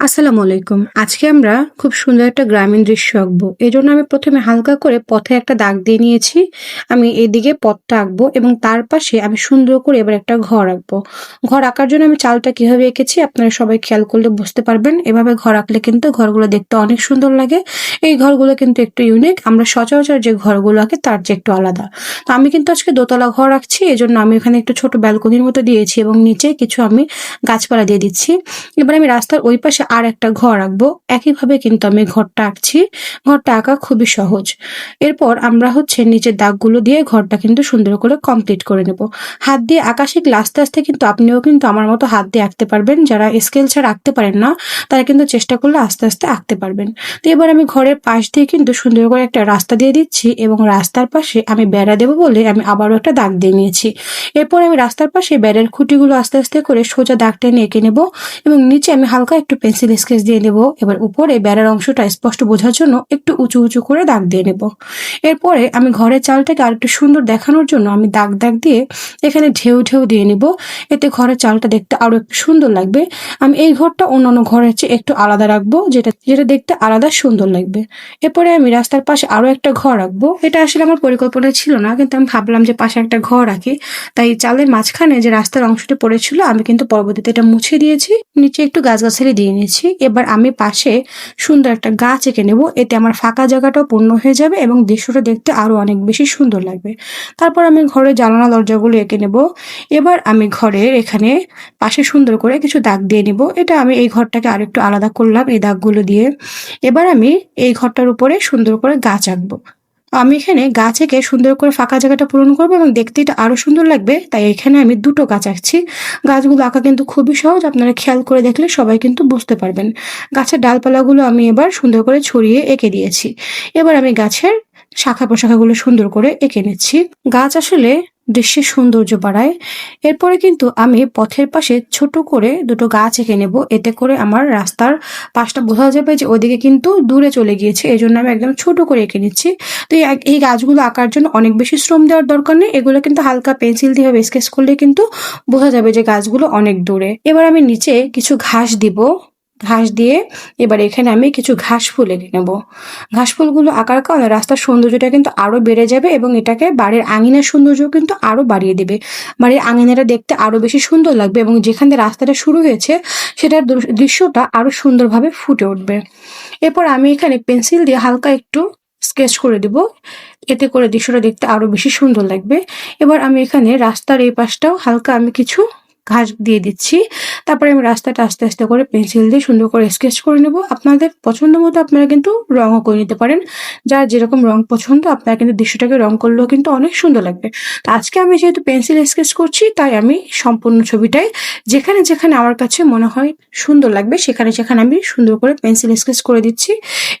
আসসালামু আলাইকুম। আজকে আমরা খুব সুন্দর একটা গ্রামীণ দৃশ্য আঁকবো। জন্য আমি প্রথমে হালকা করে পথে একটা দাগ দিয়ে নিয়েছি। আমি এদিকে পথটা আঁকবো এবং তার পাশে আমি সুন্দর করে এবার একটা ঘর আঁকবো। ঘর আঁকার জন্য আমি চালটা কীভাবে এঁকেছি আপনারা সবাই খেয়াল করলে বুঝতে পারবেন। এভাবে ঘর আঁকলে কিন্তু ঘরগুলো দেখতে অনেক সুন্দর লাগে। এই ঘরগুলো কিন্তু একটু ইউনিক আমরা সচরাচর যে ঘরগুলো আঁকে তার যে একটু আলাদা। তো আমি কিন্তু আজকে দোতলা ঘর আঁকছি। জন্য আমি এখানে একটু ছোট ব্যালকনির মতো দিয়েছি এবং নিচে কিছু আমি গাছপালা দিয়ে দিচ্ছি। এবার আমি রাস্তার ওই পাশে আর একটা ঘর আঁকবো। একইভাবে কিন্তু আমি ঘরটা আঁকছি। ঘরটা আঁকা খুবই সহজ। এরপর আমরা হচ্ছে নিচের দাগগুলো দিয়ে ঘরটা কিন্তু সুন্দর করে কমপ্লিট করে নেব। হাত দিয়ে আঁকা শিখলে আস্তে আস্তে কিন্তু আপনিও কিন্তু আমার মতো হাত দিয়ে আঁকতে পারবেন। যারা স্কেল ছাড়া আঁকতে পারেন না, তারা কিন্তু চেষ্টা করলে আস্তে আস্তে আঁকতে পারবেন। তো এবার আমি ঘরের পাশ দিয়ে কিন্তু সুন্দর করে একটা রাস্তা দিয়ে দিচ্ছি এবং রাস্তার পাশে আমি বেড়া দেবো বলে আমি আবারও একটা দাগ দিয়ে নিয়েছি। এরপর আমি রাস্তার পাশে বেড়ের খুঁটিগুলো আস্তে আস্তে করে সোজা দাগটা নিয়ে এঁকে নেব এবং নিচে আমি হালকা একটু পেন্সিল স্কেচ দিয়ে দেব এবার উপরে বেড়ার অংশটা স্পষ্ট বোঝার জন্য একটু উঁচু উঁচু করে দাগ দিয়ে নেব। এরপরে আমি ঘরের চালটাকে আর একটু সুন্দর দেখানোর জন্য আমি দাগ দাগ দিয়ে এখানে ঢেউ ঢেউ দিয়ে নিব। এতে ঘরের চালটা দেখতে আরও একটু সুন্দর লাগবে। আমি এই ঘরটা অন্যান্য ঘরের চেয়ে একটু আলাদা রাখব, যেটা যেটা দেখতে আলাদা সুন্দর লাগবে। এরপরে আমি রাস্তার পাশে আরও একটা ঘর রাখব। এটা আসলে আমার পরিকল্পনা ছিল না, কিন্তু আমি ভাবলাম যে পাশে একটা ঘর রাখি। তাই চালের মাঝখানে যে রাস্তার অংশটি পড়েছিল, আমি কিন্তু পরবর্তীতে এটা মুছে দিয়েছি। নিচে একটু গাছগাছালি দিয়ে নিয়েছি। এবার আমি পাশে সুন্দর একটা গাছ এঁকে নেব। এতে আমার ফাঁকা জায়গাটাও পূর্ণ হয়ে যাবে এবং দৃশ্যটা দেখতে আরও অনেক বেশি সুন্দর লাগবে। তারপর আমি ঘরে জানালা দরজাগুলো এঁকে নেব। এবার আমি ঘরের এখানে পাশে সুন্দর করে কিছু দাগ দিয়ে নিব। এটা আমি এই ঘরটাকে আরেকটু আলাদা করলাম এই দাগগুলো দিয়ে। এবার আমি এই ঘরটার উপরে সুন্দর করে গাছ আঁকবো। আমি এখানে গাছ সুন্দর করে ফাঁকা জায়গাটা পূরণ করব এবং দেখতে এটা আরও সুন্দর লাগবে। তাই এখানে আমি দুটো গাছ আঁকছি। গাছগুলো আঁকা কিন্তু খুবই সহজ, আপনারা খেয়াল করে দেখলে সবাই কিন্তু বুঝতে পারবেন। গাছের ডালপালাগুলো আমি এবার সুন্দর করে ছড়িয়ে এঁকে দিয়েছি। এবার আমি গাছের শাখা প্রশাখাগুলো সুন্দর করে এঁকে নিচ্ছি। গাছ আসলে দৃশ্যের সৌন্দর্য বাড়ায়। এরপরে কিন্তু আমি পথের পাশে ছোট করে দুটো গাছ এঁকে নেব। এতে করে আমার রাস্তার পাশটা বোঝা যাবে যে ওদিকে কিন্তু দূরে চলে গিয়েছে। এই জন্য আমি একদম ছোট করে এঁকে নিচ্ছি। তো এই গাছগুলো আঁকার জন্য অনেক বেশি শ্রম দেওয়ার দরকার নেই। এগুলো কিন্তু হালকা পেন্সিল দিয়ে স্কেচ করলে কিন্তু বোঝা যাবে যে গাছগুলো অনেক দূরে। এবার আমি নিচে কিছু ঘাস দিব। ঘাস দিয়ে এবার এখানে আমি কিছু ঘাস ফুল এনে নেব। ঘাস ফুলগুলো আঁকার কারণে রাস্তার সৌন্দর্যটা কিন্তু আরও বেড়ে যাবে এবং এটাকে বাড়ির আঙিনার সৌন্দর্য কিন্তু আরও বাড়িয়ে দেবে। বাড়ির আঙিনাটা দেখতে আরও বেশি সুন্দর লাগবে এবং যেখান থেকে রাস্তাটা শুরু হয়েছে সেটার দৃশ্যটা আরও সুন্দরভাবে ফুটে উঠবে। এরপর আমি এখানে পেন্সিল দিয়ে হালকা একটু স্কেচ করে দেব। এতে করে দৃশ্যটা দেখতে আরও বেশি সুন্দর লাগবে। এবার আমি এখানে রাস্তার এই পাশটাও হালকা আমি কিছু ঘাস দিয়ে দিচ্ছি। তারপরে আমি রাস্তাটা আস্তে আস্তে করে পেন্সিল দিয়ে সুন্দর করে স্কেচ করে নেব। আপনাদের পছন্দ মতো আপনারা কিন্তু রঙও করে নিতে পারেন। যার যেরকম রং পছন্দ, আপনারা কিন্তু দৃশ্যটাকে রং করলেও কিন্তু অনেক সুন্দর লাগবে। তো আজকে আমি যেহেতু পেন্সিল স্কেচ করছি, তাই আমি সম্পূর্ণ ছবিটাই যেখানে যেখানে আমার কাছে মনে হয় সুন্দর লাগবে, সেখানে সেখানে আমি সুন্দর করে পেন্সিল স্কেচ করে দিচ্ছি।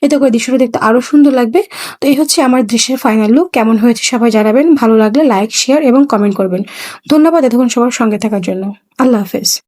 এতে করে দৃশ্যটা দেখতে আরও সুন্দর লাগবে। তো এই হচ্ছে আমার দৃশ্যের ফাইনাল লুক। কেমন হয়েছে সবাই জানাবেন। ভালো লাগলে লাইক, শেয়ার এবং কমেন্ট করবেন। ধন্যবাদ এতক্ষণ সবার সঙ্গে থাকার জন্য। আল্লাহ হাফেজ